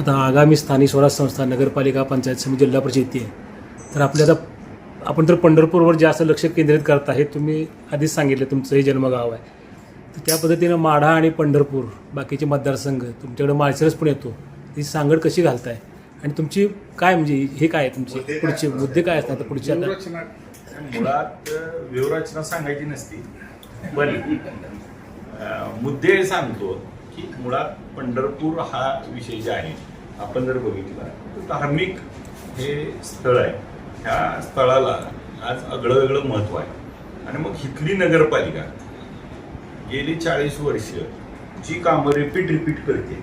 आता आगामी स्थानिक स्वराज संस्था नगरपालिका पंचायत समिती जिल्हा परिषद आहे तर आपल्या आता आपण तर पंढरपूरवर जास्त लक्ष केंद्रित करत आहे तुम्ही आधीच सांगितलं तुमचं हे जन्मगाव आहे. तर त्या पद्धतीनं माढा आणि पंढरपूर बाकीचे मतदारसंघ तुमच्याकडे माळशिरस पण येतो. ही सांगड कशी घालताय? आणि तुमची काय म्हणजे हे काय आहे तुमचे? पुढचे मुद्दे काय असतात आता पुढचे आता? व्यूहरचना मुळात अं, व्यूहरचना सांगायची नसती. पण मुद्दे सांगतो. की मुळात पंढरपूर हा विषय जे आहे आपण जर बघितला तर धार्मिक हे स्थळ आहे. ह्या स्थळाला आज आगळं वेगळं महत्त्व आहे. आणि मग इथली नगरपालिका गेली चाळीस वर्ष जी कामं रिपीट रिपीट करते.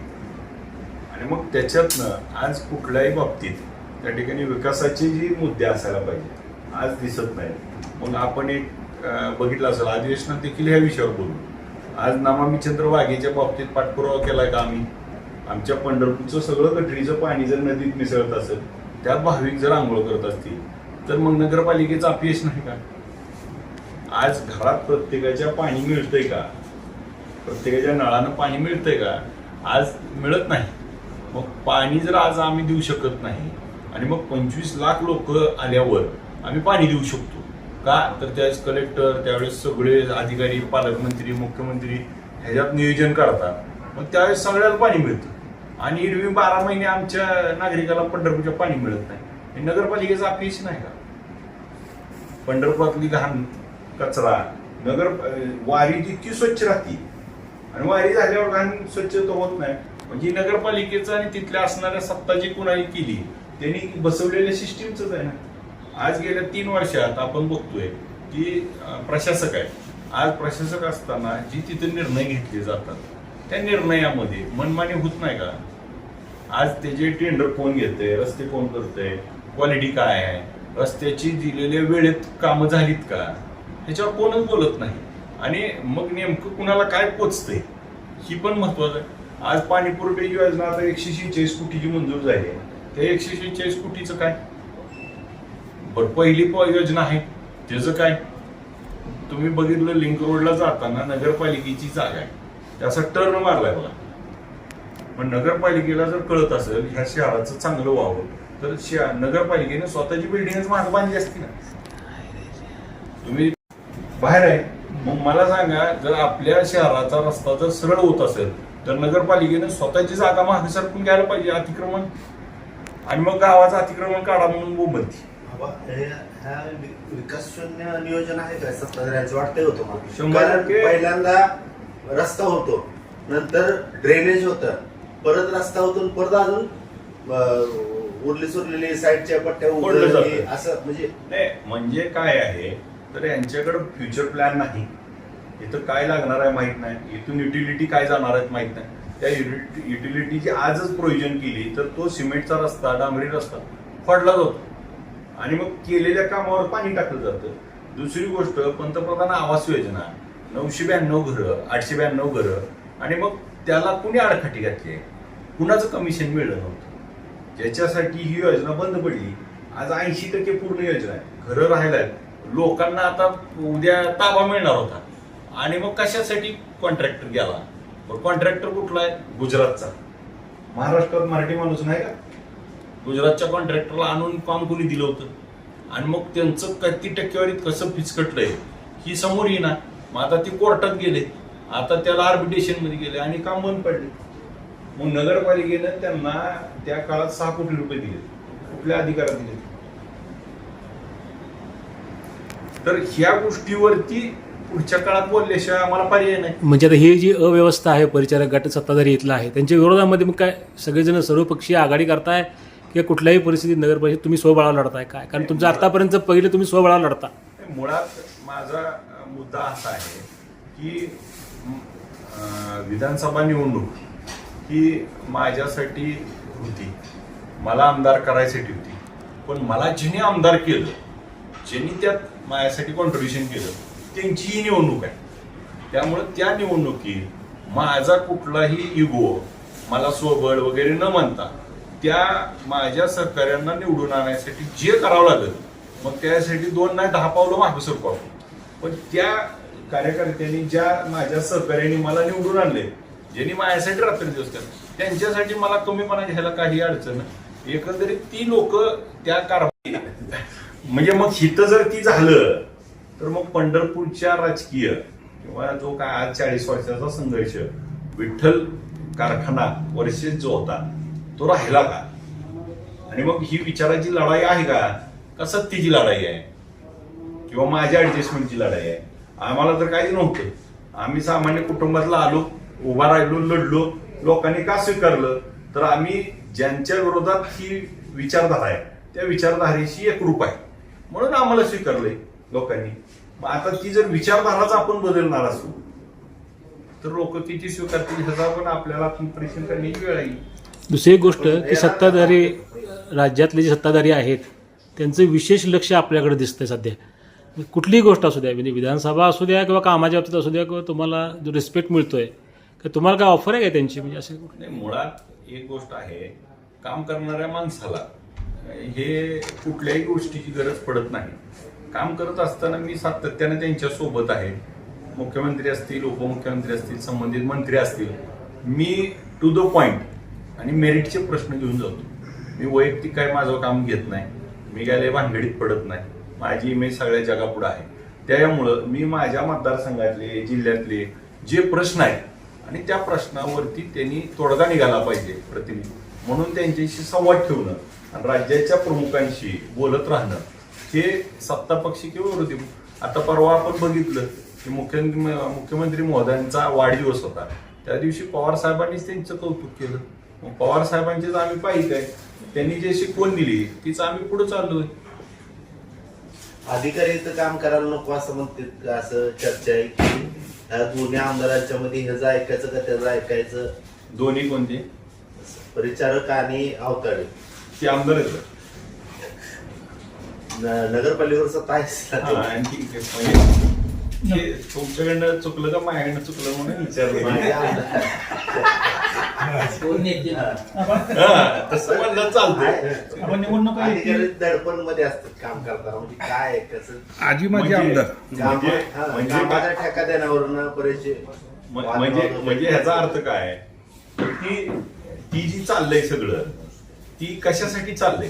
आणि मग त्याच्यातनं आज कुठल्याही बाबतीत त्या ठिकाणी विकासाचे जी मुद्दे असायला पाहिजे आज दिसत नाही. मग आपण एक बघितलं असेल अधिवेशनात देखील ह्या विषयावर बोलू. आज नामामी चंद्र वाघेच्या बाबतीत पाठपुरावा केलाय का आम्ही? आमच्या पंढरपूरचं सगळं गटरीचं पाणी जर नदीत मिसळत असेल त्यात भाविक जर आंघोळ करत असतील तर मग नगरपालिकेचं अपयश नाही का? आज घरात प्रत्येकाच्या पाणी मिळतंय का? प्रत्येकाच्या नळानं पाणी मिळतंय का? आज मिळत नाही. मग पाणी जर आज आम्ही देऊ शकत नाही आणि मग पंचवीस लाख लोक आल्यावर आम्ही पाणी देऊ शकतो. का? तर त्यावेळेस कलेक्टर त्यावेळेस सगळे अधिकारी पालकमंत्री मुख्यमंत्री ह्याच्यात नियोजन करतात. मग त्यावेळेस सगळ्याला पाणी मिळतं. आणि एरवी बारा महिने आमच्या नागरिकाला पंढरपूरच्या पाणी मिळत नाही. हे नगरपालिकेचा अपयश नाही का? पंढरपुरातली घाण कचरा नगर वारी जितकी स्वच्छ राहते आणि वारी झाल्यावर घाण स्वच्छ तर होत नाही. म्हणजे नगरपालिकेचं आणि तिथल्या असणाऱ्या सत्ता जी कुणाही केली त्यांनी बसवलेल्या सिस्टीमच आहे ना. आज गेल्या तीन वर्षात आपण बघतोय की प्रशासक आहे आज प्रशासक असताना जी तिथे निर्णय घेतले जातात त्या निर्णयामध्ये मनमानी होत नाही का? आज त्याचे टेंडर कोण घेतंय रस्ते कोण करतंय क्वालिटी काय आहे रस्त्याची दिलेल्या वेळेत कामं झालीत का? ह्याच्यावर कोणच बोलत नाही. आणि मग नेमकं कुणाला काय पोचतंय? ही पण महत्वाचं आहे. आज पाणी पुरवठ्याची योजना आता एकशे शेहेचाळीस कोटीची मंजूर झाली आहे. त्या एकशे शेहेचाळीस कोटीचं काय? बरं पहिली योजना आहे. त्याचं काय? तुम्ही बघितलं लिंक रोडला जाताना नगरपालिकेची जागा आहे. त्याचा टर्न मारलाय बघा. पण नगरपालिकेला जर कळत असेल ह्या शहराचं चांगलं व्हावं तर नगरपालिकेने स्वतःची बिल्डिंग माग बांधली असती ना. तुम्ही बाहेर आहे. मग मला सांगा जर आपल्या शहराचा रस्ता जर सरळ होत असेल तर नगरपालिकेने स्वतःची जागा मागे सरकून घ्यायला पाहिजे अतिक्रमण. आणि मग गावाचं अतिक्रमण काढा म्हणून बोंबलती ह्या नियोजन आहे काय सत्ताधाऱ्यांचं वाटतंय होतं मला कारण. पहिल्यांदा रस्ता होतो नंतर ड्रेनेज होतं परत रस्ता होतो परत अजून उरली सुरलेली साईडच्या पट्ट्या. असं म्हणजे नाही म्हणजे काय आहे तर यांच्याकडे फ्युचर प्लॅन नाही. इथं काय लागणार आहे माहीत नाही. इथून युटिलिटी काय जाणार आहेत माहीत नाही. त्या युटिलिटीची आजच प्रोव्हिजन केली तर तो सिमेंटचा रस्ता डांबरी रस्ता फडला जातो. आणि मग केलेल्या कामावर पाणी टाकलं जातं. दुसरी गोष्ट पंतप्रधान आवास योजना नऊशे ब्याण्णव घरं आठशे ब्याण्णव घरं आणि मग त्याला कुणी आडखाटी घातली आहे? कुणाचं कमिशन मिळलं नव्हतं? ज्याच्यासाठी ही योजना बंद पडली. आज ऐंशी टक्के पूर्ण योजना आहे. घरं राहिल्या आहेत लोकांना आता उद्या ताबा मिळणार होता. आणि मग कशासाठी कॉन्ट्रॅक्टर गेला? कॉन्ट्रॅक्टर कुठला आहे? गुजरातचा. महाराष्ट्रात मराठी माणूस नाही का? गुजरातच्या कॉन्ट्रॅक्टरला आणून काम कोणी दिलं होतं? आणि मग त्यांचं किती टक्केवारीत कसं फिचकटलंय ही समोर येणार मग आता ते कोर्टात गेले. आता त्याला आर्बिटेशनमध्ये गेले आणि काम बंद पडले. मग नगरपालिकेनं त्यांना त्या काळात सहा कोटी रुपये दिले. कुठल्या अधिकारात दिले? तर ह्या गोष्टीवरती पुढच्या काळात बोलल्याशिवाय आम्हाला पर्याय नाही. म्हणजे आता ही जी अव्यवस्था आहे परिचारक गट सत्ताधारी इथला आहे त्यांच्या विरोधामध्ये मग काय सगळेजण सर्वपक्षीय आघाडी करताय? किंवा कुठल्याही परिस्थितीत नगर परिषद तुम्ही स्वबळावर लढताय काय? कारण तुमचं आतापर्यंत पहिले तुम्ही स्वबळावर लढता. मुळात माझा मुद्दा असा आहे की विधानसभा निवडणूक ही माझ्यासाठी होती. मला आमदार करायसाठी होती. पण मला ज्यांनी आमदार केलं ज्यांनी त्यात माझ्यासाठी कॉन्ट्रीब्युशन केलं त्यांची ही निवडणूक आहे. त्यामुळे त्या निवडणुकीत माझा कुठलाही इगो मला स्वबळ वगैरे न म्हणता त्या माझ्या सहकार्यांना निवडून आणण्यासाठी जे करावं लागलं मग त्यासाठी दोन नाही दहा पावलं मागं सरकू आपण. पण त्या कार्यकर्त्यांनी ज्या माझ्या सहकार्यांनी मला निवडून आणले ज्यांनी माझ्यासाठी रात्री दिवस केला त्यांच्यासाठी मला कमीपणा घ्यायला काही अडचण एकंदरीत ती लोक त्या कारवाई म्हणजे मग हिथं जर ती झालं तर मग पंढरपूरच्या राजकीय किंवा जो काय आज चाळीस वर्षाचा संघर्ष विठ्ठल कारखाना वर्षेस जो होता तो राहिला का? आणि मग ही विचाराची लढाई आहे का? का सत्तेची लढाई आहे? किंवा माझ्या ऍडजस्टमेंटची लढाई आहे? आम्हाला तर काहीच नव्हतं. आम्ही सामान्य कुटुंबातला आलो उभा राहिलो लढलो. लोकांनी का स्वीकारलं? तर आम्ही ज्यांच्या विरोधात ही विचारधारा आहे त्या विचारधारेशी एकरूप आहे. म्हणून आम्हाला स्वीकारलंय लोकांनी. मग आता ती जर विचारधाराच आपण बदलणार असू तर लोक किती स्वीकारतील ह्याचा पण आपल्याला परीक्षण करण्याची वेळ आली दुसरी एक गोष्ट की सत्ताधारी राज्यातले जे सत्ताधारी आहेत त्यांचं विशेष लक्ष आपल्याकडे दिसतंय सध्या. कुठलीही गोष्ट असू द्या म्हणजे विधानसभा असू द्या किंवा कामाच्या बाबतीत असू द्या किंवा तुम्हाला जो रिस्पेक्ट मिळतोय का तुम्हाला काय ऑफर आहे का त्यांची? म्हणजे असे नाही मुळात एक गोष्ट आहे काम करणाऱ्या माणसाला हे कुठल्याही गोष्टीची गरज पडत नाही. काम करत असताना मी सातत्याने त्यांच्यासोबत आहे. मुख्यमंत्री असतील उपमुख्यमंत्री असतील संबंधित मंत्री असतील. मी टू द पॉइंट आणि मेरिटचे प्रश्न घेऊन जातो. मी वैयक्तिक काय माझं काम घेत नाही. मी काय लय भानगडीत पडत नाही. माझी इमेज सगळ्या जगापुढे आहे. त्यामुळं मी माझ्या मतदारसंघातले जिल्ह्यातले जे प्रश्न आहेत आणि त्या प्रश्नावरती त्यांनी तोडगा निघाला पाहिजे प्रतिनिधी. म्हणून त्यांच्याशी संवाद ठेवणं आणि राज्याच्या प्रमुखांशी बोलत राहणं हे सत्ता पक्षी किंवा विरोधी. आता परवा आपण बघितलं की मुख्य मुख्यमंत्री महोदयांचा वाढदिवस होता. त्या दिवशी पवार साहेबांनीच त्यांचं कौतुक केलं. पवार साहेबांचेच आम्ही पाहिजे आहे. त्यांनी जे शिकवण दिली तीच आम्ही पुढे चाललोय. अधिकारी इथं काम करायला नको असं म्हणते असं चर्चा आहे की ह्या दोन्ही आमदारांच्या मध्ये ह्याचं ऐकायचं का त्याचं ऐकायचं? दोन्ही कोणते? परिचारक आणि अवताडे ते आमदार आहेत. का? न- नगरपालिकेवरचा ताईस हा, आणि ठीक आहे. म्हणजे हे तुमच्याकडनं चुकलं का माझ्याकडनं चुकलं म्हणून विचारलं. हा, तसं म्हणलं चालतंय. आपण निवडणूक अधिकारी दडपणमध्ये असतात काम करताना. म्हणजे काय कसं? आजी माझी म्हणजे- आमदार. काम- म्हणजे हा, म्हणजे कामाच्या ठेका देण्यावरून बरेचसे म- वाद म्हणजे म्हणजे होतात. ह्याचा अर्थ काय? की ती जी चाललंय सगळं ती कशासाठी चाललंय?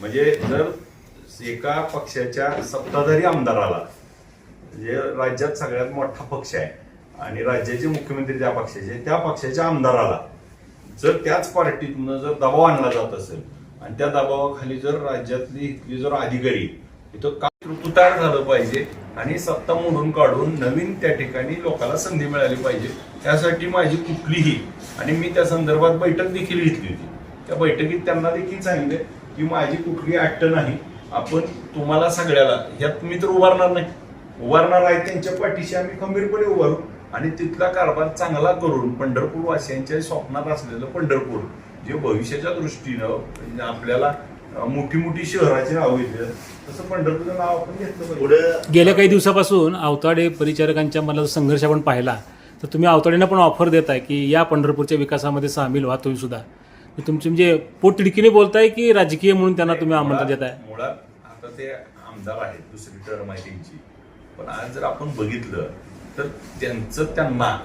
म्हणजे जर एका पक्षाच्या सत्ताधारी आमदाराला जे राज्यात सगळ्यात मोठा पक्ष आहे आणि राज्याचे मुख्यमंत्री ज्या पक्षाचे त्या पक्षाच्या आमदाराला जर त्याच पार्टीतनं जर दबाव आणला जात असेल आणि त्या दबावाखाली जर राज्यातली इथली जर अधिकारी इथं का तुतार झालं पाहिजे आणि सत्ता मोडून काढून नवीन त्या ठिकाणी लोकांना संधी मिळाली पाहिजे त्यासाठी माझी कुठलीही आणि मी त्या संदर्भात बैठक देखील घेतली होती. त्या बैठकीत त्यांना देखील सांगितले की माझी कुठली अट्ट नाही आपण तुम्हाला सगळ्याला ह्यात मी तर उभारणार नाही. उभारणार आहे त्यांच्या पाठीशी आम्ही खंबीरपणे उभारू. आणि तिथला कारभार चांगला करून पंढरपूर वासियांच्या स्वप्नात असलेलं पंढरपूर जे भविष्याच्या दृष्टीनं म्हणजे आपल्याला मोठी मोठी शहराची नावं घेतलं. तसं पंढरपूरचं नाव आपण घेतलं पुढं गेल्या काही दिवसापासून अवताडे परिचारकांच्या मला संघर्ष आपण पाहिला. तर तुम्ही अवताडेंना पण ऑफर देताय की या पंढरपूरच्या विकासामध्ये सामील व्हा तुम्ही सुद्धा. तर तुमची म्हणजे पोटतिडकीने बोलताय की राजकीय म्हणून त्यांना तुम्ही आमंत्रण देताय? मुळात मुळात आता ते आमदार आहेत दुसरी टर्म आहे त्यांची. पण आज जर आपण बघितलं तर त्यांचं त्यांना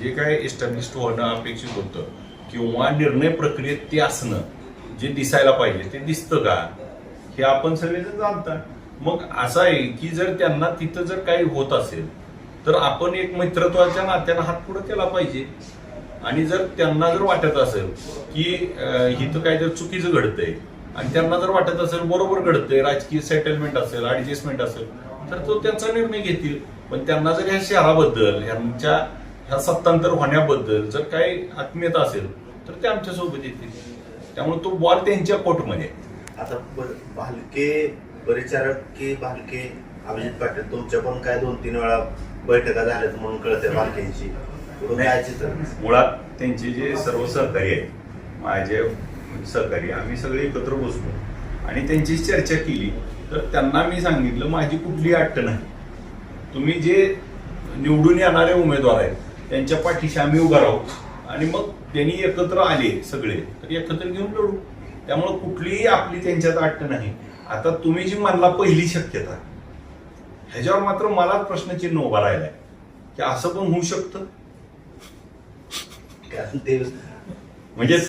जे काय एस्टॅब्लिश होणं अपेक्षित होतं किंवा निर्णय प्रक्रियेत ते असणं जे दिसायला पाहिजे ते दिसतं का? हे आपण सगळेजण जाणता मग असं आहे की जर त्यांना तिथं जर काही होत असेल तर आपण एक मित्रत्वाच्या नात्यानं हात पुढे केला पाहिजे. आणि जर त्यांना जर वाटत असेल की हिथं इथं काय जर चुकीचं घडतंय आणि त्यांना जर वाटत असेल बरोबर घडतंय राजकीय सेटलमेंट असेल ऍडजस्टमेंट असेल तर तो त्यांचा निर्णय घेतील. पण त्यांना जर ह्या शहराबद्दल ह्यांच्या ह्या सत्तांतर होण्याबद्दल जर काही आत्मीयता असेल तर ते आमच्यासोबत येतील. त्यामुळे तो बॉल त्यांच्या कोर्टमध्ये. आता भालके परिचारक की भालके अभिजित पाटील तुमच्या पण काय दोन तीन वेळा बैठका झाल्यात म्हणून कळते भालकेंची मुळात त्यांचे जे सर्व सहकारी आहेत माझे सहकारी आम्ही सगळे एकत्र बसलो आणि त्यांची चर्चा केली. तर त्यांना मी सांगितलं माझी कुठली अट्ट नाही. तुम्ही जे निवडून येणारे उमेदवार आहेत त्यांच्या पाठीशी आम्ही उभा राहू. आणि मग त्यांनी एकत्र आले सगळे तर एकत्र घेऊन लढू. त्यामुळे कुठलीही आपली त्यांच्यात अट्ट नाही. आता तुम्ही जी म्हणला पहिली शक्यता ह्याच्यावर मात्र मलाच प्रश्नचिन्ह उभा राहिलाय. की असं पण होऊ शकतं? म्हणजे